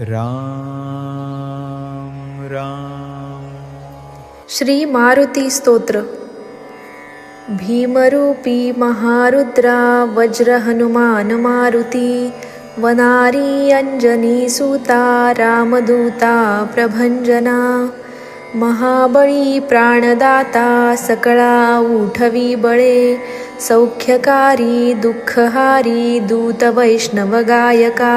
राम राम। श्री मारुती स्तोत्र भीमरूपी महारुद्रा वज्र हनुमान मारुती वनारी अंजनी सुता रामदूता प्रभंजना महाबळी प्राणदाता सकळा उठवी बळे सौख्यकारी दुःखहारी दूत वैष्णव गायका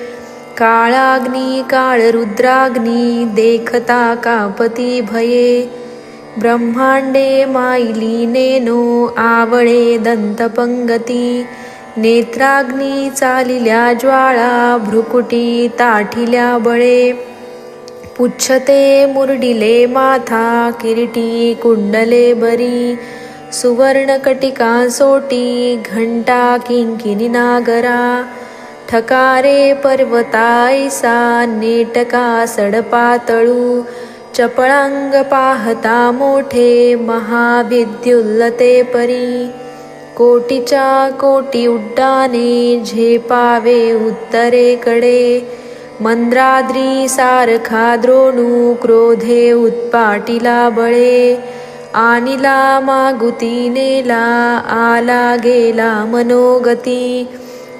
काळाग्नी काळरुद्राग्नी देखता कापती भये. ब्रह्मांडे माईली नेनो आवळे दंतपंगती. नेत्राग्नी चालिल्या ज्वाळा भ्रुकुटी ताठिल्या बळे. पुच्छते मुरडिले माथा किरीटी कुंडले बरी. सुवर्णकटिका सोटी घंटा किंकिनी नागरा. ठकारे पर्वतायसा नेटका सडपातळू चपळांग पाहता मोठे महाविद्युल्लते परी. कोटीच्या कोटी उड्डाने झेपावे उत्तरेकडे. मंद्राद्री सारखा द्रोणू क्रोधे उत्पाटिला बळे. आनिला मागुती नेला आला गेला मनोगती.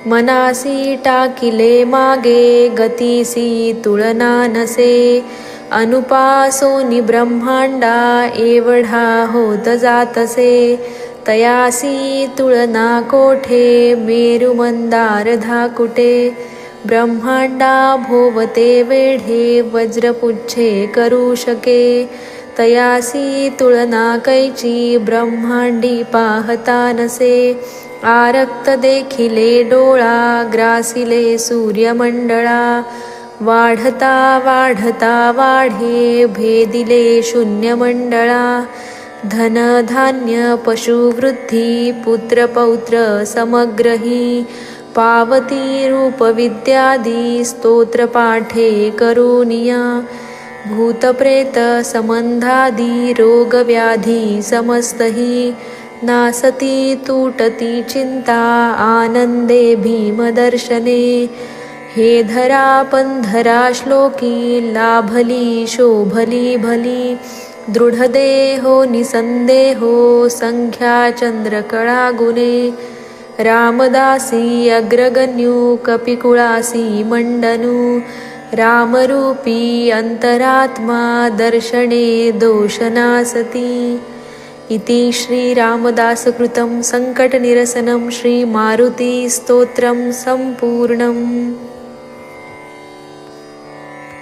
मनासी टाकिले मागे गतीसी तुळना नसे अनुपासोनी ब्रह्मांडा एवढा होत जातसे. तयासी तुळना कोठे मेरुमंदार धाकुटे ब्रह्मांडा भोवते वेढे वज्रपुच्छे करू शके. तयासी तुळना कैची ब्रह्मांडी पाहता नसे. आरक्त देखिले डोळा ग्रासिले सूर्यमंडळा. वाढता वाढता वाढे भेदिले शून्यमंडळा. धन धान्य पशुवृद्धी पुत्रपौत्र समग्रही. पावती रूपविद्यादी स्तोत्रपाठे करुनिया भूतप्रेत संबंधादी रोगव्याधी समस्तही. नासती तुटती चिंता आनंदे भीमदर्शने। हे धरा पंधरा श्लोकी लाभली शोभली भली। दृढदेहो निसंदेहो संख्या चंद्रकळा गुणे रामदासी अग्रगण्यू कपिकुळासी मंडनू रामरूपी अंतरात्मा दर्शने दोषनासती इति श्रीरामदासकृतं सङ्कटनिरसनं श्रीमारुतिस्तोत्रं सम्पूर्णम्